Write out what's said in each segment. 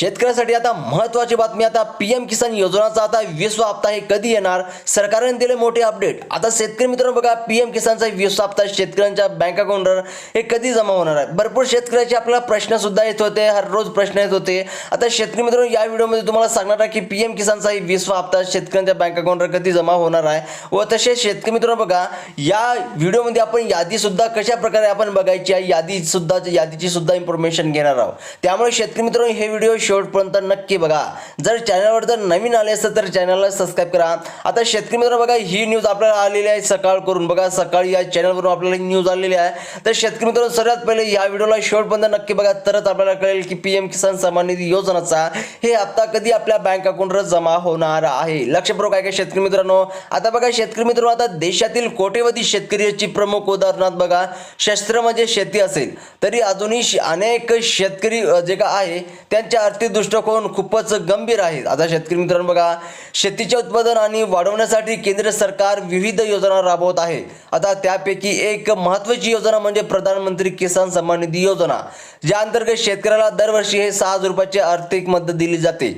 शेतकऱ्यासाठी आता महत्वाची बातमी आता पीएम किसान योजनाचा आता वीसवा हप्ता हे कधी येणार? सरकारने दिले मोठे अपडेट. आता शेतकरी मित्रांनो बघा पीएम किसानचा वीसवा हप्ता शेतकऱ्यांच्या बँक अकाउंटवर हे कधी जमा होणार आहे? भरपूर शेतकऱ्याचे आपल्याला प्रश्न सुद्धा येत होते हर रोज प्रश्न येत होते. आता शेतकरी मित्रांनो या व्हिडिओमध्ये तुम्हाला सांगणार आहे की पीएम किसानचा विश्व वीसवा हप्ता शेतकऱ्यांच्या बँक अकाउंटवर कधी जमा होणार आहे? व तसेच शेतकरी मित्रांनो बघा या व्हिडिओमध्ये आपण यादी सुद्धा कशा प्रकारे आपण बघायची आहे? यादी सुद्धा यादीची सुद्धा इन्फॉर्मेशन घेणार आहोत. त्यामुळे शेतकरी मित्रांनो हे व्हिडिओ शेवटपर्यंत नक्की बघा. जर चॅनलवर जर नवीन आले असेल तर चॅनलला सबस्क्राईब करा. आता शेतकरी मित्रांनो बघा ही न्यूज आपल्याला आलेली आहे सकाळ करून. बघा सकाळी या चॅनलवरून आपल्याला ही न्यूज आलेली आहे. तर शेतकरी मित्रांनो सर्वात पहिले या व्हिडिओला शेवटपर्यंत नक्की बघा. तरच आपल्याला कळेल की पीएम किसान सन्मान निधी योजनाचा हे हप्ता कधी आपल्या बँक अकाउंटवर जमा होणार आहे. लक्षपूर्वक आहे का शेतकरी मित्रांनो. आता बघा शेतकरी मित्रांनो आता देशातील कोटेवधी शेतकऱ्याची प्रमुख उदाहरणात बघा. शस्त्र म्हणजे शेती असेल. तरी अजूनही अनेक शेतकरी जे का आहे त्यांच्या आर्थिक दृष्टिकोन खूपच गंभीर आहेत आता शेतकरी मित्रांनो बघा शेतीचे उत्पादन आणि वाढवण्यासाठी केंद्र सरकार विविध योजना राबवत आहे. आता त्यापैकी एक महत्त्वाची योजना म्हणजे प्रधानमंत्री किसान सन्मान निधी योजना ज्या अंतर्गत शेतकऱ्याला दरवर्षी हे सहा हजार रुपयाची आर्थिक मदत दिली जाते.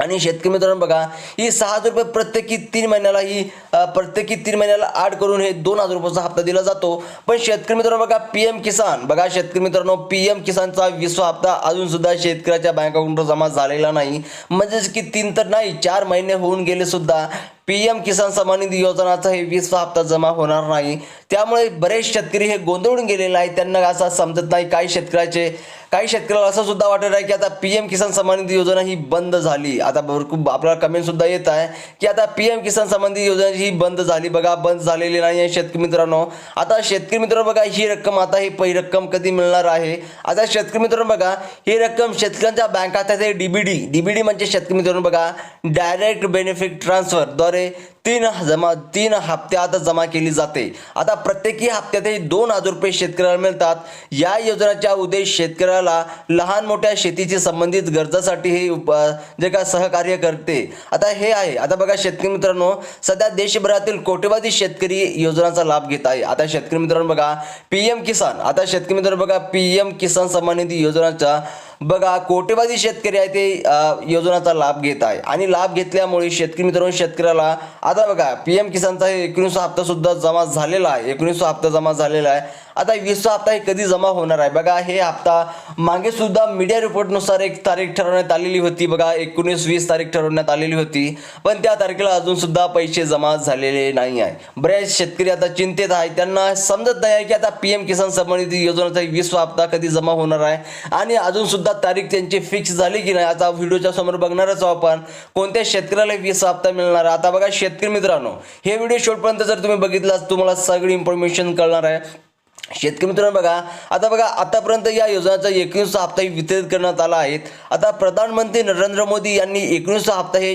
आणि शेतकरी मित्रांनो बघा ही सहा हजार रुपये प्रत्येकी तीन महिन्याला ही प्रत्येकी तीन महिन्याला आड करून हे दोन हजार रुपयाचा हप्ता दिला जातो. पण शेतकरी मित्रांनो बघा पी एम किसान बघा शेतकरी मित्रांनो पी एम किसानचा विसवा हप्ता अजून सुद्धा शेतकऱ्याच्या बँक अकाउंटवर जमा झालेला नाही. म्हणजेच की तीन तर नाही चार महिने होऊन गेले सुद्धा. पी एम किसान सन्मान निधी योजनाचा हे वीसवा हप्ता जमा होणार नाही. त्यामुळे बरेच शेतकरी हे गोंधळून गेलेले आहेत. त्यांना असं समजत नाही काही शेतकऱ्याचे काही शेतकऱ्याला असं सुद्धा वाटत आहे की आता पी एम किसान सन्मान निधी योजना ही बंद झाली. आता भरपूर आपल्याला कमेंट सुद्धा येत आहे की आता पी एम किसान सन्मान निधी योजना ही बंद झाली. बघा बंद झालेली नाही आहे शेतकरी मित्रांनो. आता शेतकरी मित्रांनो बघा ही रक्कम आता ही पै रक्कम कधी मिळणार आहे? आता शेतकरी मित्रांनो बघा ही रक्कम शेतकऱ्यांच्या बँक खात्यात डीबीडी डीबीडी म्हणजे शेतकरी मित्रांनो बघा डायरेक्ट बेनिफिट प्रकारे तीन जमा तीन हप्त्यात जमा केली जाते. आता प्रत्येकी हप्त्यातही दोन हजार रुपये शेतकऱ्याला मिळतात. या योजनेचा उद्देश शेतकऱ्याला लहान मोठ्या शेतीशी संबंधित गरजासाठी हे उप जे का सहकार्य करते. आता हे आहे. आता बघा शेतकरी मित्रांनो सध्या देशभरातील कोट्यवधी शेतकरी योजनांचा लाभ घेत आहे. आता शेतकरी मित्रांनो बघा पी एम किसान आता शेतकरी मित्रांनो बघा पी एम किसान सन्मान निधी योजनाचा बघा कोटेवादी शेतकरी आहे ते योजनाचा लाभ घेत आहे. आणि लाभ घेतल्यामुळे शेतकरी मित्रांनो शेतकऱ्याला आता बघा पी एम किसानचा हे एकोणीसवा हप्ता सुद्धा जमा झालेला आहे. एकोणीसवा हप्ता जमा झालेला आहे. आता वीसवा हप्ता हे कधी जमा होणार आहे? बघा हे हप्ता मागे सुद्धा मीडिया रिपोर्टनुसार एक तारीख ठरवण्यात आलेली होती. बघा एकोणीस वीस तारीख ठरवण्यात आलेली होती. पण त्या तारखेला अजून सुद्धा पैसे जमा झालेले नाही आहे. बरेच शेतकरी आता चिंतेत आहे. त्यांना समजत नाही आहे की आता पी एम किसान संबंधित योजनेचा वीसवा हप्ता कधी जमा होणार आहे आणि अजून सुद्धा तारीख त्यांची फिक्स झाली की नाही आता व्हिडिओच्या समोर बघणारच आहोत आपण. कोणत्या शेतकऱ्याला वीस हप्ता मिळणार आहे? आता बघा शेतकरी मित्रांनो हे व्हिडिओ शेवटपर्यंत जर तुम्ही बघितलास तुम्हाला सगळी इन्फॉर्मेशन कळणार आहे. शेतकरी मित्रांनो बघा आता बघा आतापर्यंत या योजनेचा एकोणीसचा हप्ता वितरित करण्यात आला आहे. आता प्रधानमंत्री नरेंद्र मोदी यांनी एकोणीसचा हप्ता हे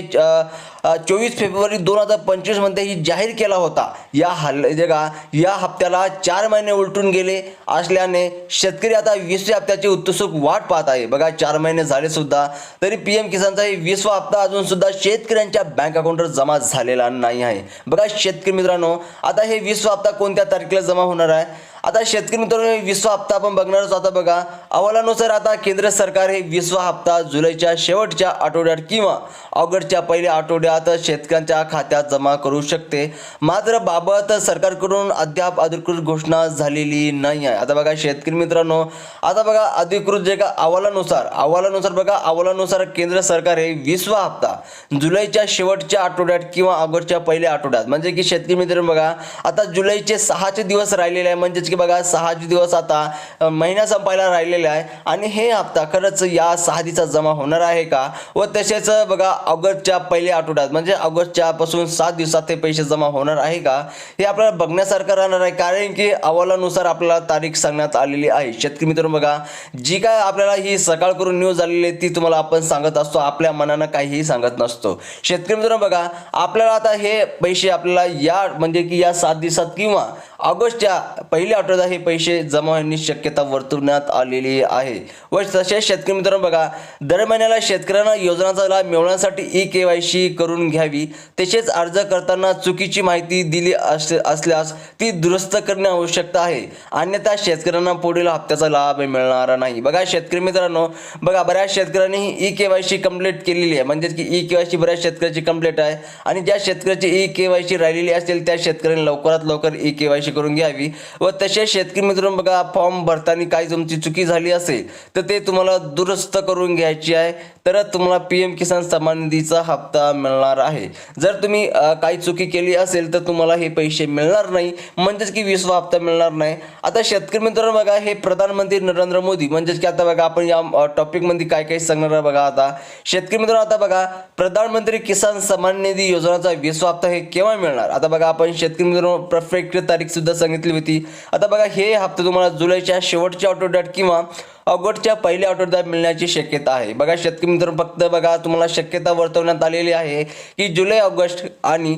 चोवीस फेब्रुवारी दोन हजार पंचवीसमध्ये ही जाहीर केला होता. या हल्ल जगा या हप्त्याला चार महिने उलटून गेले असल्याने शेतकरी आता वीसव्या हप्त्याची उत्सुक वाट पाहत आहे. बघा चार महिने झाले सुद्धा तरी पीएम किसानचा हे वीसवा हप्ता अजून सुद्धा शेतकऱ्यांच्या बँक अकाउंटवर जमा झालेला नाही आहे. बघा शेतकरी मित्रांनो आता हे वीसवा हप्ता कोणत्या तारखेला जमा होणार आहे? आता शेतकरी मित्रांनो हे हप्ता आपण बघणारच आता बघा अहवालानुसार आता केंद्र सरकार हे विश्व हप्ता जुलैच्या शेवटच्या आठवड्यात किंवा ऑगस्टच्या पहिल्या आठवड्यात शेतकऱ्यांच्या खात्यात जमा करू शकते. मात्र बाबत सरकारकडून अद्याप अधिकृत घोषणा झालेली नाही आहे. आता बघा शेतकरी मित्रांनो आता बघा अधिकृत जे का अहवालानुसार अहवालानुसार बघा अहवालानुसार केंद्र सरकार हे विश्व हप्ता जुलैच्या शेवटच्या आठवड्यात किंवा ऑगस्टच्या पहिल्या आठवड्यात म्हणजे की शेतकरी मित्रांनो बघा आता जुलैचे सहाचे दिवस राहिलेले आहे म्हणजेच की बघा सहा दिवस आता महिना संपायला राहिलेला आहे. आणि हे हप्ता खरंच या सहा दिवसात जमा होणार आहे का? व तसेच बघा ऑगस्टच्या पहिल्या आठवड्यात म्हणजे ऑगस्टच्या पासून सात दिवसात ते पैसे जमा होणार आहे का? हे आपल्याला बघण्यासारखं राहणार आहे कारण की अहवालानुसार आपल्याला तारीख सांगण्यात आलेली आहे. शेतकरी मित्रांनो बघा जी काय आपल्याला ही सकाळ करून न्यूज आलेली आहे ती तुम्हाला आपण सांगत असतो. आपल्या मनानं काहीही सांगत नसतो. शेतकरी मित्रांनो बघा आपल्याला आता हे पैसे आपल्याला या म्हणजे की या सात दिवसात किंवा ऑगस्टच्या पहिल्या आठवड्यात हे पैसे जमा होण्याची शक्यता वर्तवण्यात आलेली आहे. व तसेच शेतकरी मित्रांनो बघा दर महिन्याला शेतकऱ्यांना योजनांचा लाभ मिळवण्यासाठी ई के वाय सी करून घ्यावी. तसेच अर्ज करताना चुकीची माहिती दिली अस असल्यास ती दुरुस्त करणे आवश्यक आहे. अन्यथा शेतकऱ्यांना पुढील हप्त्याचा लाभ मिळणार नाही. बघा शेतकरी मित्रांनो बघा बऱ्याच शेतकऱ्यांनी E K Y C complete केलेली आहे. म्हणजेच की ई के वाय सी बऱ्याच शेतकऱ्याची कंप्लीट आहे. आणि ज्या शेतकऱ्याची ई के वाय सी राहिलेली असेल त्या शेतकऱ्यांनी लवकरात लवकर ई के वाय चौकशी करून घ्यावी व तसेच शेतकरी मित्रांनो बघा फॉर्म भरताना काही तुमची चुकी झाली असेल तर ते तुम्हाला दुरुस्त करून घ्यायची आहे. तर तुम्हाला पी एम किसान सन्मान निधीचा हप्ता मिळणार आहे. जर तुम्ही काही चुकी केली असेल तर तुम्हाला हे पैसे मिळणार नाही. म्हणजेच की विसवा हप्ता मिळणार नाही. आता शेतकरी मित्रांनो बघा हे प्रधानमंत्री नरेंद्र मोदी म्हणजेच की आता बघा आपण या टॉपिकमध्ये काय काय सांगणार आहे बघा आता. शेतकरी मित्रांनो आता बघा प्रधानमंत्री किसान सन्मान निधी योजनाचा विसवा हप्ता हे केव्हा मिळणार? आता बघा आपण शेतकरी मित्रांनो परफेक्ट तारीख सुद्धा सांगितली होती. आता बघा हे हप्ते तुम्हाला जुलैच्या शेवटच्या आठवड्यात किंवा ऑगस्टच्या पहिल्या आठवड्यात मिळण्याची शक्यता आहे. बघा शेतकरी मित्रांनो फक्त बघा तुम्हाला शक्यता वर्तवण्यात आलेली आहे की जुलै ऑगस्ट आणि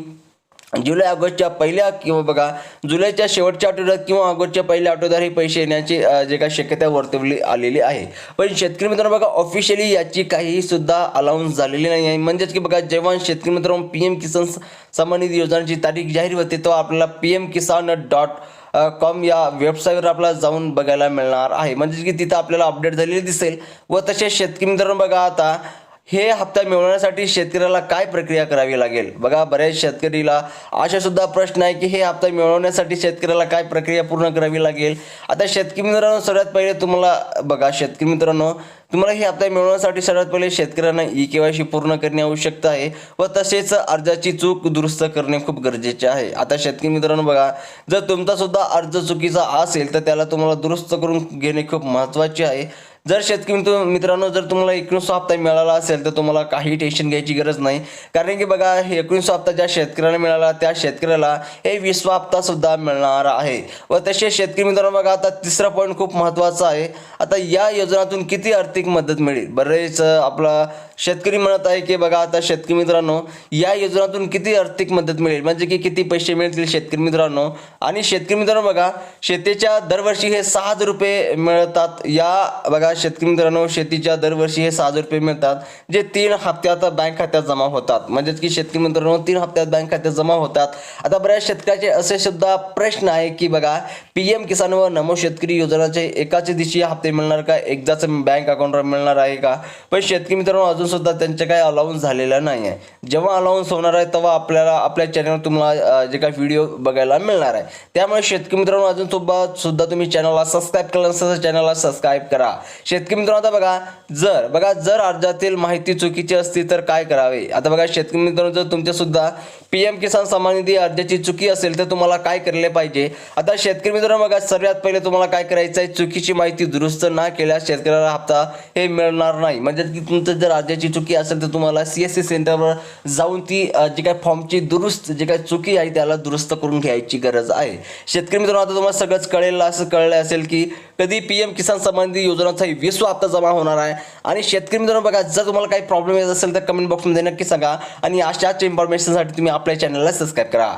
जुलै ऑगस्टच्या पहिल्या किंवा बघा जुलैच्या शेवटच्या आठवड्यात किंवा ऑगस्टच्या पहिल्या आठवड्यात हे पैसे येण्याची जे काही शक्यता वर्तवली आलेली आहे. पण शेतकरी मित्रांनो बघा ऑफिशियली याची काही सुद्धा अलाउन्स झालेली नाही आहे. म्हणजेच की बघा जेव्हा शेतकरी मित्रांनो पी एम किसान सन्मान निधी योजनेची तारीख जाहीर होते तेव्हा आपल्याला P M Kisan dot com या वेबसाईटवर आपल्याला जाऊन बघायला मिळणार आहे. म्हणजे की तिथं आपल्याला अपडेट झालेली दिसेल. व तसेच शेतकरी मित्रांनो बघा आता हे हप्ता मिळवण्यासाठी शेतकऱ्याला काय प्रक्रिया करावी लागेल? बघा बऱ्याच शेतकरीला अशा सुद्धा प्रश्न आहे की हे हप्ता मिळवण्यासाठी शेतकऱ्याला काय प्रक्रिया पूर्ण करावी लागेल? आता शेतकरी मित्रांनो सर्वात पहिले तुम्हाला बघा शेतकरी मित्रांनो तुम्हाला हे हप्ता मिळवण्यासाठी सर्वात पहिले शेतकऱ्यांना ई के वाय सी पूर्ण करणे आवश्यकता आहे व तसेच अर्जाची चूक दुरुस्त करणे खूप गरजेचे आहे. आता शेतकरी मित्रांनो बघा जर तुमचा सुद्धा अर्ज चुकीचा असेल तर त्याला तुम्हाला दुरुस्त करून घेणे खूप महत्त्वाचे आहे. जर शेतकरी मित्र- मित्रांनो जर तुम्हाला एकोणीस हप्ता मिळाला असेल तर तुम्हाला काही टेन्शन घ्यायची गरज नाही. कारण की बघा हे एकोणीस हप्ता ज्या शेतकऱ्याला मिळाला त्या शेतकऱ्याला हे वीसवा हप्ता सुद्धा मिळणार आहे. व तसे शेतकरी मित्रांनो बघा आता तिसरा पॉईंट खूप महत्त्वाचा आहे. आता या योजनातून किती आर्थिक मदत मिळेल? बरेच आपला शेतकरी म्हणत आहे की बघा आता शेतकरी मित्रांनो या योजनातून किती आर्थिक मदत मिळेल? म्हणजे की किती पैसे मिळतील शेतकरी मित्रांनो? आणि शेतकरी मित्रांनो बघा शेतीच्या दरवर्षी हे सहा हजार रुपये मिळतात. या बघा शेतकरी मित्रांनो शेतीच्या दरवर्षी हे सहा हजार रुपये मिळतात जे तीन हप्त्यात बँक खात्यात जमा होतात. म्हणजेच की शेतकरी मित्रांनो तीन हप्त्यात बँक खात्यात जमा होतात. आता बऱ्याच शेतकऱ्याचे असे सुद्धा प्रश्न आहे की बघा पी एम किसान व नमो शेतकरी योजनाचे एकाच दिवशी हप्ते मिळणार का? एकदाच बँक अकाउंटवर मिळणार आहे का? पण शेतकरी मित्रांनो अजून सुद्धा त्यांचे काही अलाउन्स झालेला नाही आहे जेव्हा अलाउन्स होणार आहे तेव्हा आपल्याला आपल्या चॅनलवर तुम्हाला जे काही व्हिडिओ बघायला मिळणार आहे. त्यामुळे शेतकरी मित्रांनो अजून सुद्धा सुद्धा तुम्ही चॅनलला सबस्क्राईब केलं नसेल तर चॅनलला सबस्क्राईब करा. शेतकरी मित्रांनो आता बघा जर बघा जर अर्जातील माहिती चुकीची असती तर काय करावे? आता बघा शेतकरी मित्रांनो जर तुमच्यासुद्धा पी एम किसान सन्मान निधी अर्जाची चुकी असेल तर तुम्हाला काय केले पाहिजे? आता शेतकरी मित्रांनो बघा सर्वात पहिले तुम्हाला काय करायचं आहे चुकीची माहिती दुरुस्त ना केल्यास शेतकऱ्याला हप्ता हे मिळणार नाही. म्हणजे की तुमचं जर अर्जाची चुकी असेल तर तुम्हाला सी एस सी सेंटरवर जाऊन ती जी काय फॉर्मची दुरुस्त जे काय चुकी आहे त्याला दुरुस्त करून घ्यायची गरज आहे. शेतकरी मित्रांनो आता तुम्हाला सगळंच कळेल असं कळलं असेल की कधी पी एम किसान संबंधी निधी योजनाचा विसवा हप्ता जमा होणार आहे. आणि शेतकरी मित्रांनो बघा जर तुम्हाला काही प्रॉब्लेम येत असेल तर कमेंट बॉक्समध्ये नक्की सांगा. आणि अशाच इन्फॉर्मेशनसाठी तुम्ही आपल्या चॅनलला सबस्क्राईब करा.